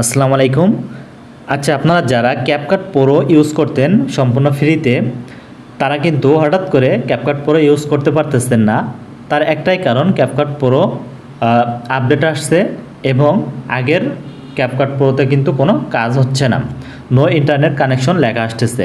আসসালামু আলাইকুম। আচ্ছা আপনারা যারা ক্যাপকাট প্রো ইউজ করতেন সম্পূর্ণ ফ্রিতে তারা কিন্তু হঠাৎ করে ক্যাপকাট প্রো ইউজ করতে পারতেছেন না। তার একটাই কারণ ক্যাপকাট প্রো আপডেট আসছে এবং আগের ক্যাপকাট প্রোতে কিন্তু কোনো কাজ হচ্ছে না। নো ইন্টারনেট কানেকশন লেখা আসতেছে।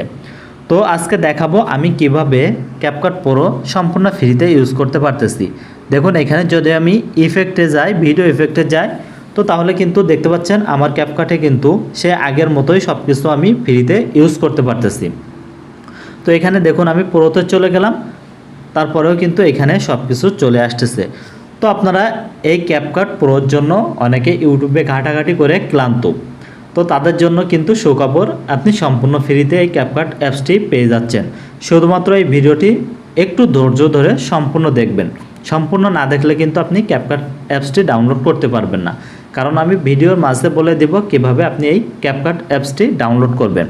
তো আজকে দেখাবো আমি কীভাবে ক্যাপকাট প্রো সম্পূর্ণ ফ্রিতে ইউজ করতে পারতেছি। দেখুন, এখানে যদি আমি ইফেক্টে যাই ভিডিও ইফেক্টে যাই তো তাহলে কিন্তু দেখতে পাচ্ছেন, আমার ক্যাপকাটে কিন্তু সে আগের মতোই সব কিছু আমি ফ্রিতে ইউজ করতে পারতেছি। তো এখানে দেখুন, আমি প্রোতে চলে গেলাম, তারপরেও কিন্তু এখানে সব কিছু চলে আসতেছে। তো আপনারা এই ক্যাপকাট প্রোর জন্য অনেকে ইউটিউবে ঘাটাঘাটি করে ক্লান্ত। তো তাদের জন্য কিন্তু সুখবর, আপনি সম্পূর্ণ ফ্রিতে এই ক্যাপকাট অ্যাপসটি পেয়ে যাচ্ছেন। শুধুমাত্র এই ভিডিওটি একটু ধৈর্য ধরে সম্পূর্ণ দেখবেন। সম্পূর্ণ না দেখলে কিন্তু আপনি ক্যাপকাট অ্যাপসটি ডাউনলোড করতে পারবেন না। কারণ আমি ভিডিওর মাঝে বলে দেব কীভাবে আপনি এই ক্যাপকাট অ্যাপসটি ডাউনলোড করবেন।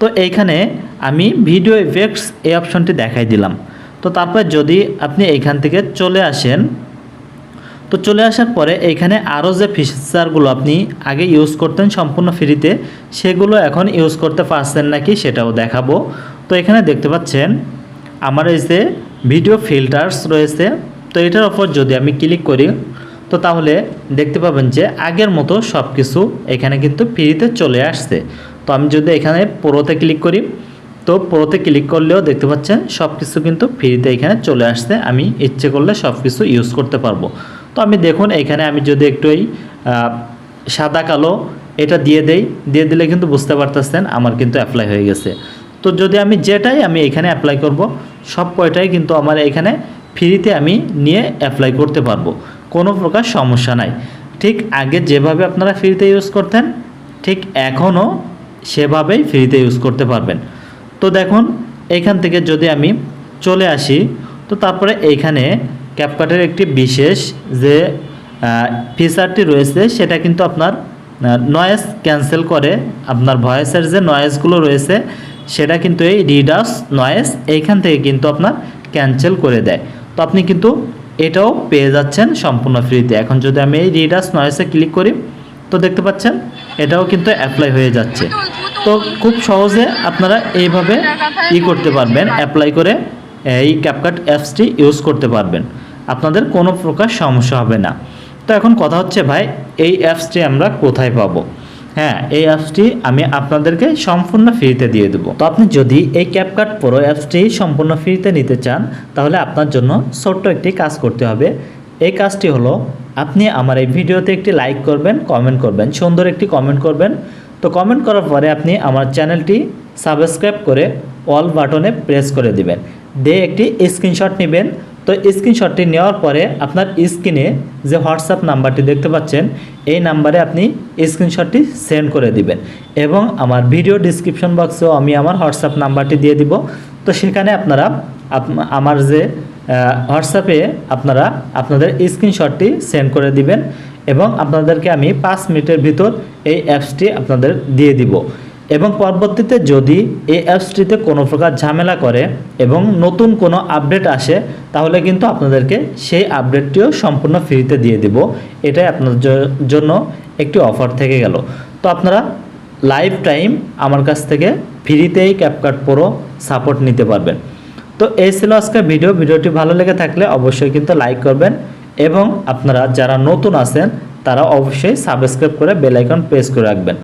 তো এইখানে আমি ভিডিও ইফেক্টস এই অপশনটি দেখাই দিলাম। তো তারপর যদি আপনি এইখান থেকে চলে আসেন, তো চলে আসার পরে এইখানে আরও যে ফিচারগুলো আপনি আগে ইউজ করতেন সম্পূর্ণ ফ্রিতে সেগুলো এখন ইউজ করতে পারছেন নাকি সেটাও দেখাবো। তো এখানে দেখতে পাচ্ছেন, আমার এই যে ভিডিও ফিল্টার্স রয়েছে। তো এটার ওপর যদি আমি ক্লিক করি তো তাহলে দেখতে পাবেন যে আগের মতো সব কিছু এখানে কিন্তু ফ্রিতে চলে আসছে। তো আমি যদি এখানে প্রোতে ক্লিক করি, তো প্রোতে ক্লিক করলেও দেখতে পাচ্ছেন সব কিছু কিন্তু ফ্রিতে এখানে চলে আসছে। আমি ইচ্ছে করলে সব কিছু ইউজ করতে পারব। তো আমি দেখুন, এখানে আমি যদি একটু এই সাদা কালো এটা দিয়ে দেই, দিয়ে দিলে কিন্তু বুঝতে পারতেছেন আমার কিন্তু অ্যাপ্লাই হয়ে গেছে। তো যদি আমি যেটাই আমি এখানে অ্যাপ্লাই করব, সব কয়টাই কিন্তু আমার এখানে ফ্রিতে আমি নিয়ে অ্যাপ্লাই করতে পারব। প্রকার সমস্যা নাই। ঠিক আগে যেভাবে আপনারা ফ্রিতে ইউজ করতেন, ঠিক এখনও সেভাবেই ফ্রিতে ইউজ করতে পারবেন। তো দেখুন, এখান থেকে যদি আমি চলে আসি, তো তারপরে এইখানে ক্যাপকাটের একটি বিশেষ যে ফিচারটি রয়েছে, সেটা কিন্তু আপনার নয়েজ ক্যান্সেল করে, আপনার ভয়েসের যে নয়েজগুলো রয়েছে, সেটা কিন্তু এই রিডাস নয়েজ এইখান থেকে কিন্তু আপনার ক্যান্সেল করে দেয়। তো আপনি কিন্তু এটাও পেয়ে যাচ্ছেন সম্পূর্ণ ফ্রিতে এখন যদি আমি এই রিডাস নয়েসে ক্লিক করি, তো দেখতে পাচ্ছেন, এটাও কিন্তু অ্যাপ্লাই হয়ে যাচ্ছে। তো খুব সহজে আপনারা এইভাবে ই করতে পারবেন অ্যাপ্লাই করে এই ক্যাপকাট অ্যাপসটি ইউজ করতে পারবেন। আপনাদের কোনো প্রকার সমস্যা হবে না। তো এখন কথা হচ্ছে, ভাই, এই অ্যাপসটি আমরা কোথায় পাবো? হ্যাঁ এই অ্যাপসটি আমি আপনাদেরকে সম্পূর্ণ ফ্রিতে দিয়ে দেবো। তো আপনি যদি এই ক্যাপকাট প্রো অ্যাপসটি সম্পূর্ণ ফ্রিতে নিতে চান, তাহলে আপনার জন্য ছোট্ট একটি কাজ করতে হবে। এই কাজটি হলো, আপনি আমার এই ভিডিওতে একটি লাইক করবেন কমেন্ট করবেন, সুন্দর একটি কমেন্ট করবেন। তো কমেন্ট করার পরে আপনি আমার চ্যানেলটি সাবস্ক্রাইব করে অল বাটনে প্রেস করে দিবেন। দিয়ে একটি স্ক্রিনশট নেবেন। তো স্ক্রিনশটটি নেওয়ার পরে আপনার স্ক্রিনে যে হোয়াটসঅ্যাপ নাম্বারটি দেখতে পাচ্ছেন, এই নাম্বারে আপনি স্ক্রিনশটটি সেন্ড করে দিবেন এবং আমার ভিডিও ডিসক্রিপশন বক্সেও আমি আমার হোয়াটসঅ্যাপ নাম্বারটি দিয়ে দিব। তো সেখানে আপনারা আপ- আমার যে হোয়াটসঅ্যাপে আপনারা আপনাদের স্ক্রিনশটটি সেন্ড করে দিবেন এবং আপনাদেরকে আমি পাঁচ মিনিটের ভিতর এই অ্যাপসটি আপনাদের দিয়ে দিব। এবং পরবর্তীতে যদি এই অ্যাপসটিতে কোনো প্রকার ঝামেলা করে এবং নতুন কোনো আপডেট আসে, তাহলে কিন্তু আপনাদেরকে সেই আপডেটটিও সম্পূর্ণ ফ্রিতে দিয়ে দিব। এটাই আপনার জ- জন্য একটি অফার থেকে গেল। তো আপনারা লাইফ টাইম আমার কাছ থেকে ফ্রিতেই ক্যাপকাট প্রো সাপোর্ট নিতে পারবেন। তো এই ছিল আজকের ভিডিও ভিডিওটি ভালো লেগে থাকলে অবশ্যই কিন্তু লাইক করবেন এবং আপনারা যারা নতুন আছেন, তারা অবশ্যই সাবস্ক্রাইব করে বেল আইকন প্রেস করে রাখবেন।